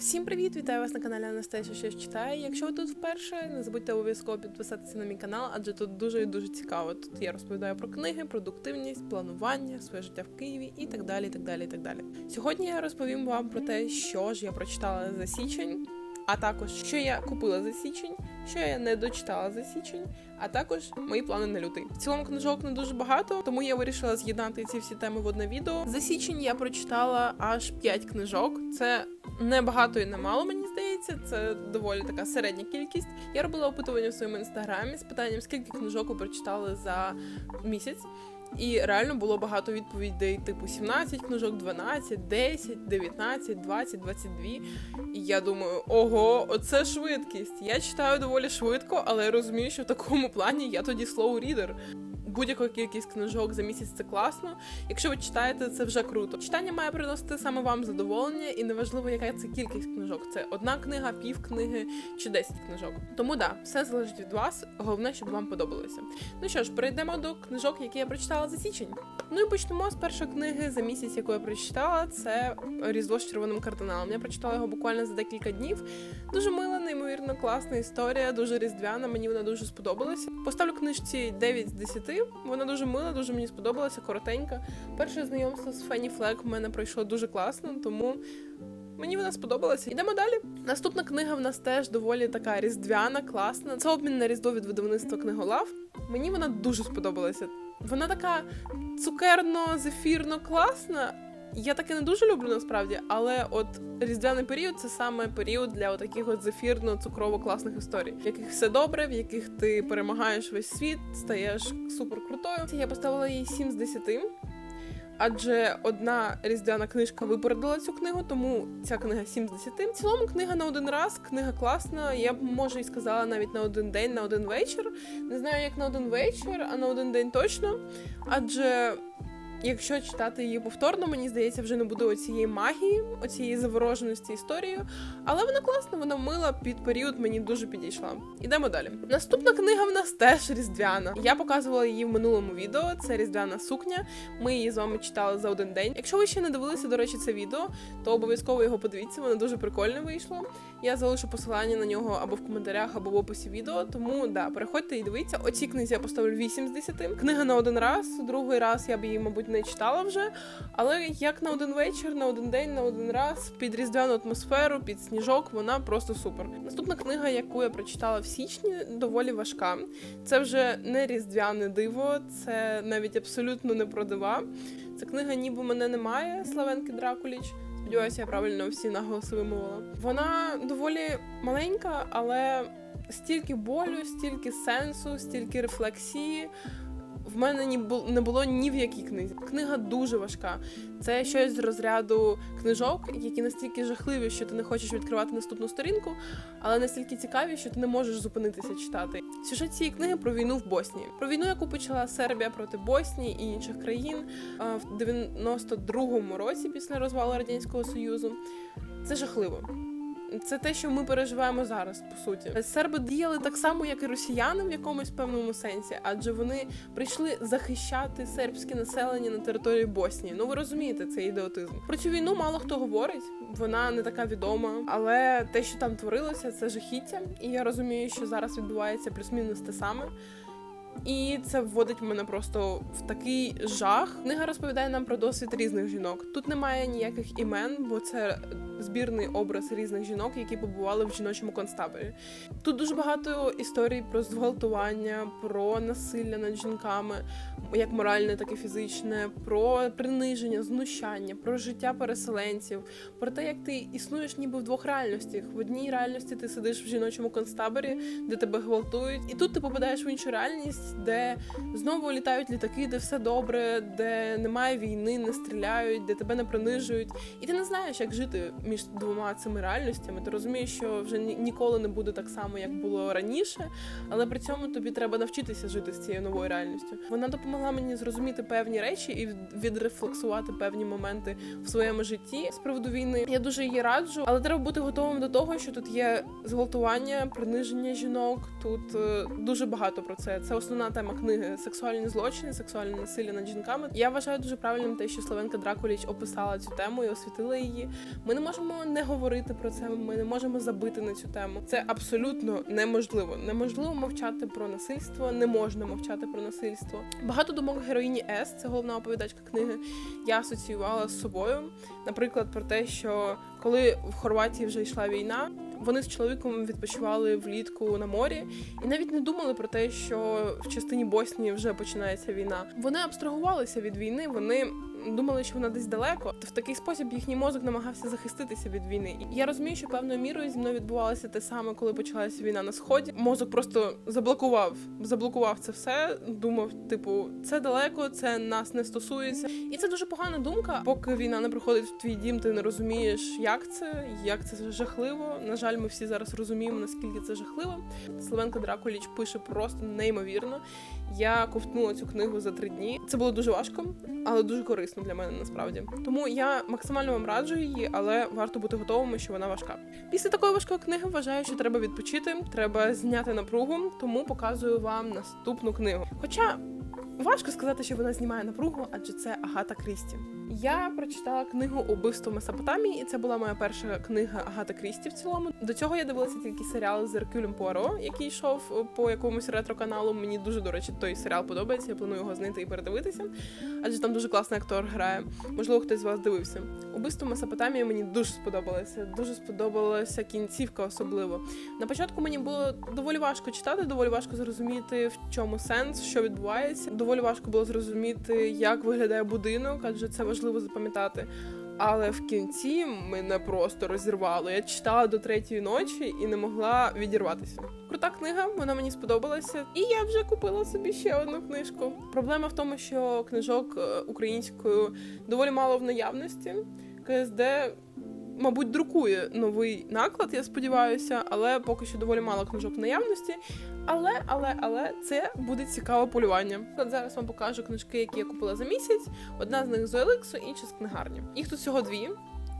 Всім привіт! Вітаю вас на каналі Анастасія щось читає. Якщо ви тут вперше, не забудьте обов'язково підписатися на мій канал, адже тут дуже і дуже цікаво. Тут я розповідаю про книги, продуктивність, планування, своє життя в Києві і так далі. так далі, так далі. Сьогодні я розповім вам про те, що ж я прочитала за січень, а також що я купила за січень, що я не дочитала за січень, а також мої плани на лютий. В цілому книжок не дуже багато, тому я вирішила з'єднати ці всі теми в одне відео. За січень я прочитала аж 5 книжок. Це не багато і не мало, мені здається. Це доволі така середня кількість. Я робила опитування в своєму інстаграмі з питанням, скільки книжок ви прочитали за місяць. І реально було багато відповідей, типу 17 книжок, 12, 10, 19, 20, 22. І я думаю, ого, оце швидкість. Я читаю доволі швидко, але я розумію, що в такому плані я тоді slow Будь-яка кількість книжок за місяць це класно. Якщо ви читаєте, це вже круто. Читання має приносити саме вам задоволення, і неважливо, яка це кількість книжок. Це одна книга, пів книги чи 10 книжок. Тому да, все залежить від вас. Головне, щоб вам подобалося. Ну що ж, перейдемо до книжок, які я прочитала за січень. Ну і почнемо з першої книги за місяць, яку я прочитала. Це Різдво з червоним кардиналом. Я прочитала його буквально за декілька днів. Дуже мила, неймовірно класна історія, дуже різдвяна. Мені вона дуже сподобалася. Поставлю книжці 9 з 10. Вона дуже мила, дуже мені сподобалася, коротенька. Перше знайомство з Фенні Флек в мене пройшло дуже класно, тому. Мені вона сподобалася. Йдемо далі. Наступна книга в нас теж доволі така різдвяна, класна. Це обмін на різдво від видавництва книголав. Мені вона дуже сподобалася. Вона така цукерно-зефірно класна. Я таке не дуже люблю насправді, але от різдвяний період це саме період для таких от зефірно-цукрово класних історій, в яких все добре, в яких ти перемагаєш весь світ, стаєш супер крутою. Я поставила їй 7 з 10. Адже одна різдвяна книжка випередила цю книгу, тому ця книга 7 з 10. В цілому книга на один раз, книга класна. Я б може і сказала навіть на один день, на один вечір. Не знаю, як на один вечір, а на один день точно. Адже якщо читати її повторно, мені здається, вже не буде оцієї магії, оцієї завороженості історією. Але вона класна, вона мила під період, мені дуже підійшла. Ідемо далі. Наступна книга в нас теж різдвяна. Я показувала її в минулому відео. Це різдвяна сукня. Ми її з вами читали за один день. Якщо ви ще не дивилися, до речі, це відео, то обов'язково його подивіться. Воно дуже прикольне вийшло. Я залишу посилання на нього або в коментарях, або в описі відео. Тому да, переходьте і дивіться. Оцій книзі я поставлю 8 з 10. Книга на один раз, другий раз я б її, мабуть, не читала вже. Але як на один вечір, на один день, на один раз, під різдвяну атмосферу, під сніжок, вона просто супер. Наступна книга, яку я прочитала в січні, доволі важка. Це вже не різдвяне диво, це навіть абсолютно не про дива. Це книга Ніби мене немає Славенки Дракуліч. Сподіваюся, я правильно всі наголоси вимовила. Вона доволі маленька, але стільки болю, стільки сенсу, стільки рефлексії. В мене ні не було ні в якій книзі. Книга дуже важка. Це щось з розряду книжок, які настільки жахливі, що ти не хочеш відкривати наступну сторінку, але настільки цікаві, що ти не можеш зупинитися читати. Сюжет цієї книги про війну в Боснії. Про війну, яку почала Сербія проти Боснії і інших країн в 92-му році після розвалу радянського союзу. Це жахливо. Це те, що ми переживаємо зараз, по суті. Серби діяли так само, як і росіяни в якомусь певному сенсі, адже вони прийшли захищати сербське населення на території Боснії. Ну ви розумієте, це ідіотизм. Про цю війну мало хто говорить, вона не така відома, але те, що там творилося, це жахіття. І я розумію, що зараз відбувається плюс-мінус те саме. І це вводить мене просто в такий жах. Книга розповідає нам про досвід різних жінок. Тут немає ніяких імен, бо це збірний образ різних жінок, які побували в жіночому концтаборі. Тут дуже багато історій про зґвалтування, про насилля над жінками, як моральне, так і фізичне, про приниження, знущання, про життя переселенців, про те, як ти існуєш ніби в двох реальностях. В одній реальності ти сидиш в жіночому концтаборі, де тебе гвалтують, і тут ти попадаєш в іншу реальність, де знову літають літаки, де все добре, де немає війни, не стріляють, де тебе не принижують, і ти не знаєш, як жити між двома цими реальностями. Ти розумієш, що вже ніколи не буде так само, як було раніше, але при цьому тобі треба навчитися жити з цією новою реальністю. Вона допомогла мені зрозуміти певні речі і відрефлексувати певні моменти в своєму житті з приводу війни. Я дуже її раджу, але треба бути готовим до того, що тут є зґвалтування, приниження жінок. Тут е, дуже багато про це. Це основа. Основна тема книги сексуальні злочини, сексуальне насилля над жінками. Я вважаю дуже правильним те, що Славенка Дракуліч описала цю тему і освітила її. Ми не можемо не говорити про це. Ми не можемо забити на цю тему. Це абсолютно неможливо. Неможливо мовчати про насильство, не можна мовчати про насильство. Багато думок героїні С, це головна оповідачка книги. Я асоціювала з собою. Наприклад, про те, що коли в Хорватії вже йшла війна, вони з чоловіком відпочивали влітку на морі і навіть не думали про те, що в частині Боснії вже починається війна. Вони абстрагувалися від війни. Вони думали, що вона десь далеко. В такий спосіб їхній мозок намагався захиститися від війни. Я розумію, що певною мірою зі мною відбувалося те саме, коли почалася війна на сході. Мозок просто заблокував, заблокував це все. Думав, типу, це далеко, це нас не стосується. І це дуже погана думка. Поки війна не приходить в твій дім, ти не розумієш, як це, як це жахливо. На жаль, ми всі зараз розуміємо, наскільки це жахливо. Славенко Дракуліч пише просто неймовірно. Я ковтнула цю книгу за три дні. Це було дуже важко, але дуже корисно для мене насправді. Тому я максимально вам раджу її, але варто бути готовими, що вона важка. Після такої важкої книги вважаю, що треба відпочити, треба зняти напругу, тому показую вам наступну книгу. Хоча важко сказати, що вона знімає напругу, адже це Агата Крісті. Я прочитала книгу Убивство в Месопотамії, і це була моя перша книга Агата Крісті в цілому. До цього я дивилася тільки серіал з Еркюлем Пуаро, який йшов по якомусь ретро-каналу. Мені дуже, до речі, той серіал подобається. Я планую його знайти і передивитися, адже там дуже класний актор грає. Можливо, хтось з вас дивився. Убивство Месопотамії мені дуже сподобалося. Дуже сподобалася кінцівка, особливо. На початку мені було доволі важко читати, доволі важко зрозуміти, в чому сенс, що відбувається. Доволі важко було зрозуміти, як виглядає будинок, адже це важливо запам'ятати. Але в кінці мене просто розірвало. Я читала до третьої ночі і не могла відірватися. Крута книга, вона мені сподобалася, і я вже купила собі ще одну книжку. Проблема в тому, що книжок е, українською доволі мало в наявності. КСД, мабуть, друкує новий наклад, я сподіваюся, але поки що доволі мало книжок в наявності. Але, але, але це буде цікаве полювання. От зараз вам покажу книжки, які я купила за місяць. Одна з них з Олексу, інша з книгарні. Їх тут всього дві.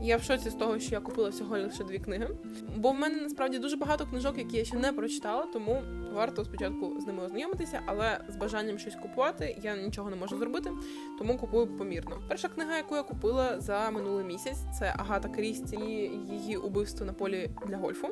Я в шоці з того, що я купила всього лише дві книги. Бо в мене насправді дуже багато книжок, які я ще не прочитала, тому варто спочатку з ними ознайомитися, але з бажанням щось купувати я нічого не можу зробити, тому купую помірно. Перша книга, яку я купила за минулий місяць, це Агата Крісті її убивство на полі для гольфу.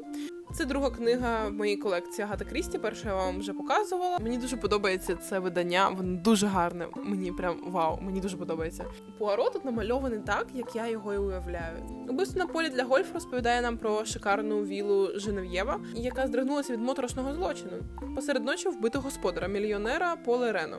Це друга книга в моїй колекції Агата Крісті. Першу я вам вже показувала. Мені дуже подобається це видання. Воно дуже гарне. Мені прям вау, мені дуже подобається. Пуаро тут намальований так, як я його і уявляю. Убивство на полі для гольфу розповідає нам про шикарну вілу Женев'єва, яка здригнулася від моторошного злочину. Посеред ночі вбито господара, мільйонера Поле Рено.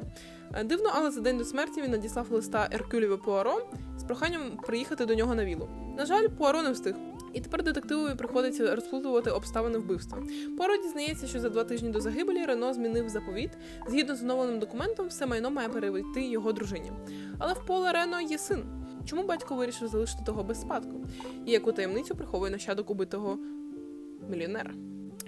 Е, Дивно, але за день до смерті він надіслав листа Еркюлєві Пуаро з проханням приїхати до нього на вілу. На жаль, Пуаро не встиг. І тепер детективові приходиться розплутувати обставини вбивства. Поро дізнається, що за два тижні до загибелі Рено змінив заповіт. Згідно з оновленим документом, все майно має перейти його дружині. Але в поле Рено є син. Чому батько вирішив залишити того без спадку? І яку таємницю приховує нащадок убитого мільйонера?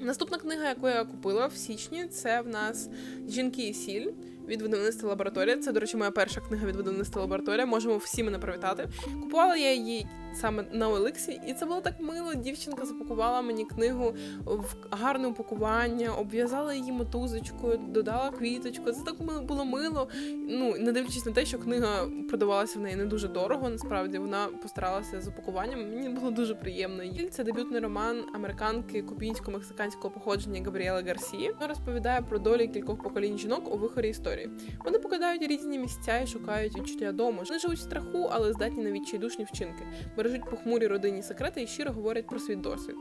Наступна книга, яку я купила в січні, це в нас Жінки і сіль від видавництва лабораторія. Це, до речі, моя перша книга від видавництва лабораторія. Можемо всі мене привітати. Купувала я її саме на Олексі, і це було так мило. Дівчинка запакувала мені книгу в гарне упакування, обв'язала її мотузочкою, додала квіточку. Це так було мило. Ну не дивлячись на те, що книга продавалася в неї не дуже дорого. Насправді вона постаралася з упакуванням. Мені було дуже приємно. Це дебютний роман американки кубінсько-мексиканського походження Габріели Гарсії. Вона розповідає про долі кількох поколінь жінок у вихорі історії. Вони покидають різні місця і шукають відчуття дому. Вони живуть в страху, але здатні на відчайдушні вчинки. Бережуть похмурі родинні секрети і щиро говорять про свій досвід.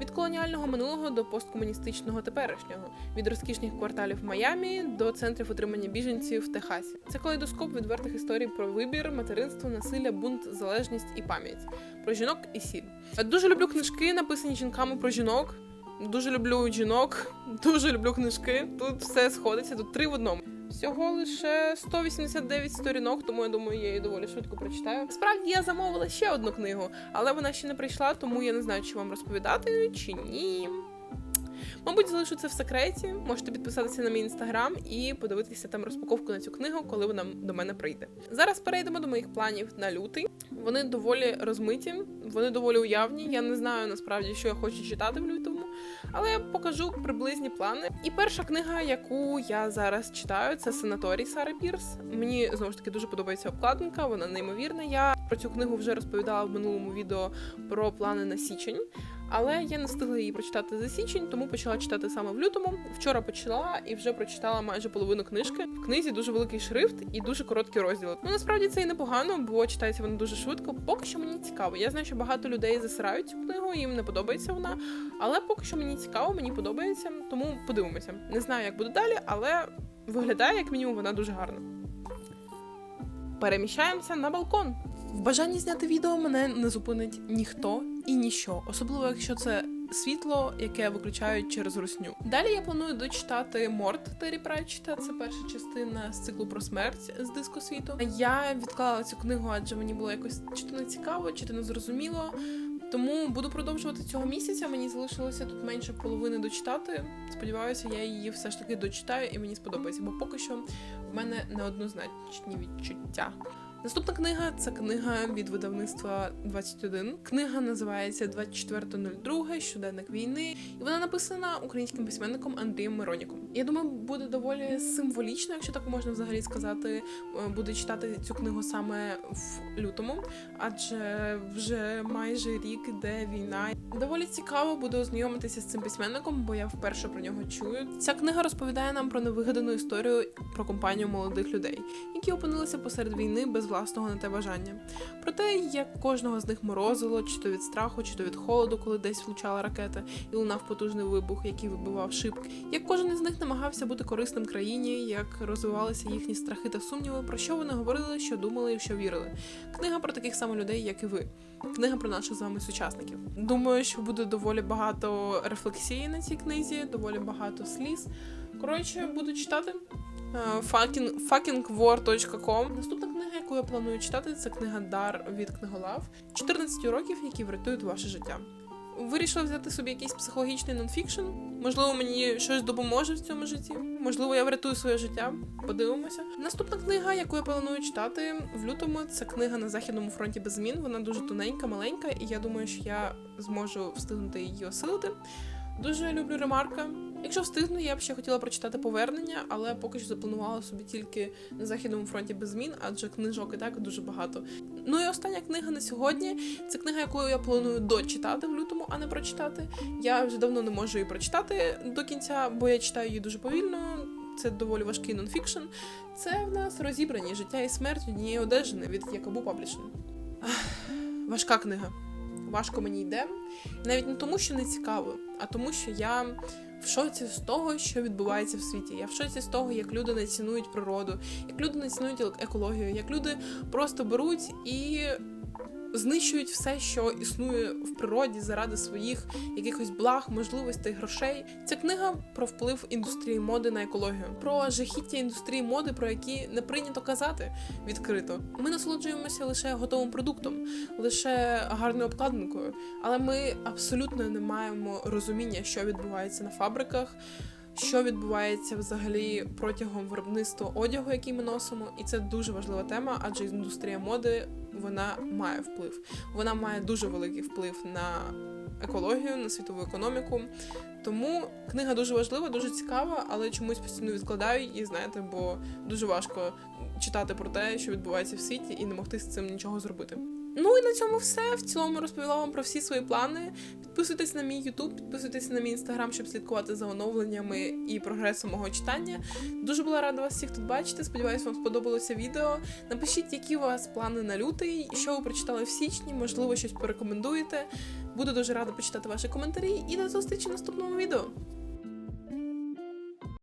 Від колоніального минулого до посткомуністичного теперішнього, від розкішних кварталів Майамі до центрів утримання біженців в Техасі. Це калейдоскоп відвертих історій про вибір, материнство, насилля, бунт, залежність і пам'ять, про жінок і сіль. Дуже люблю книжки, написані жінками про жінок. Дуже люблю жінок, дуже люблю книжки. Тут все сходиться, тут три в одному. Всього лише 189 сторінок, тому я думаю, я її доволі швидко прочитаю. Справді я замовила ще одну книгу, але вона ще не прийшла, тому я не знаю, чи вам розповідати чи ні. Мабуть, залишу це в секреті. Можете підписатися на мій інстаграм і подивитися там розпаковку на цю книгу, коли вона до мене прийде. Зараз перейдемо до моїх планів на лютий. Вони доволі розмиті, вони доволі уявні. Я не знаю насправді, що я хочу читати в лютому. Але покажу приблизні плани. І перша книга, яку я зараз читаю, це санаторій Сари Пірс. Мені знову ж таки дуже подобається обкладинка, вона неймовірна. Я про цю книгу вже розповідала в минулому відео про плани на січень. Але я не встигла її прочитати за січень, тому почала читати саме в лютому. Вчора почала і вже прочитала майже половину книжки. В книзі дуже великий шрифт і дуже короткі розділи. Ну насправді це і непогано, бо читається вона дуже швидко. Поки що мені цікаво. Я знаю, що багато людей засирають цю книгу, їм не подобається вона. Але поки що мені цікаво, мені подобається, тому подивимося. Не знаю, як буде далі, але виглядає як мінімум вона дуже гарно. Переміщаємося на балкон. В бажанні зняти відео мене не зупинить ніхто і ніщо, особливо якщо це світло, яке виключають через русню. Далі я планую дочитати Морт Террі Пратчета. Це перша частина з циклу про смерть з диско світу. Я відклала цю книгу, адже мені було якось чи то не цікаво, чи то не зрозуміло. Тому буду продовжувати цього місяця. Мені залишилося тут менше половини дочитати. Сподіваюся, я її все ж таки дочитаю і мені сподобається, бо поки що в мене неоднозначні відчуття. Наступна книга це книга від видавництва 21. Книга називається 24.02. Щоденник війни, і вона написана українським письменником Андрієм Мироніком. Я думаю, буде доволі символічно, якщо так можна взагалі сказати. е, Буде читати цю книгу саме в лютому, адже вже майже рік іде війна. Доволі цікаво буде ознайомитися з цим письменником, бо я вперше про нього чую. Ця книга розповідає нам про невигадану історію про компанію молодих людей, які опинилися посеред війни без власного на те бажання. Про те, як кожного з них морозило, чи то від страху, чи то від холоду, коли десь влучала ракета, і лунав потужний вибух, який вибивав шибки. Як кожен із них намагався бути корисним країні, як розвивалися їхні страхи та сумніви, про що вони говорили, що думали і що вірили. Книга про таких самих людей, як і ви. Книга про наших з вами сучасників. Думаю, що буде доволі багато рефлексії на цій книзі, доволі багато сліз. Коротше, буду читати. Е, Fucking, fuckingwar.com. Наступна яку я планую читати, це книга Дар від книголав 14 років, які врятують ваше життя. Вирішила взяти собі якийсь психологічний нонфікшн. Можливо, мені щось допоможе в цьому житті. Можливо, я врятую своє життя. Подивимося. Наступна книга, яку я планую читати в лютому, це книга на західному фронті без змін. Вона дуже тоненька, маленька, і я думаю, що я зможу встигнути її осилити. Дуже люблю ремарка. Якщо встигну, я б ще хотіла прочитати повернення, але поки що запланувала собі тільки на західному фронті без змін, адже книжок і так дуже багато. Ну і остання книга на сьогодні це книга, яку я планую дочитати в лютому, а не прочитати. Я вже давно не можу її прочитати до кінця, бо я читаю її дуже повільно. Це доволі важкий нонфікшн. Це в нас розібрані життя і смерть однієї одежини від Якобу Паблішн. Важка книга. Важко мені йде. Навіть не тому, що не цікаво, а тому, що я в шоці з того, що відбувається в світі. Я в шоці з того, як люди не цінують природу, як люди не цінують екологію, як люди просто беруть і знищують все, що існує в природі заради своїх якихось благ, можливостей, грошей. Ця книга про вплив індустрії моди на екологію, про жахіття індустрії моди, про які не прийнято казати відкрито. Ми насолоджуємося лише готовим продуктом, лише гарною обкладинкою, але ми абсолютно не маємо розуміння, що відбувається на фабриках. Що відбувається взагалі протягом виробництва одягу, який ми носимо, і це дуже важлива тема, адже індустрія моди вона має вплив. Вона має дуже великий вплив на екологію, на світову економіку. Тому книга дуже важлива, дуже цікава, але чомусь постійно відкладаю її, знаєте, бо дуже важко читати про те, що відбувається в світі, і не могти з цим нічого зробити. Ну і на цьому все. В цілому розповіла вам про всі свої плани. Підписуйтесь на мій YouTube, підписуйтесь на мій інстаграм, щоб слідкувати за оновленнями і прогресом мого читання. Дуже була рада вас всіх тут бачити. Сподіваюсь, вам сподобалося відео. Напишіть, які у вас плани на лютий, що ви прочитали в січні, можливо, щось порекомендуєте. Буду дуже рада почитати ваші коментарі і до зустрічі в наступному відео.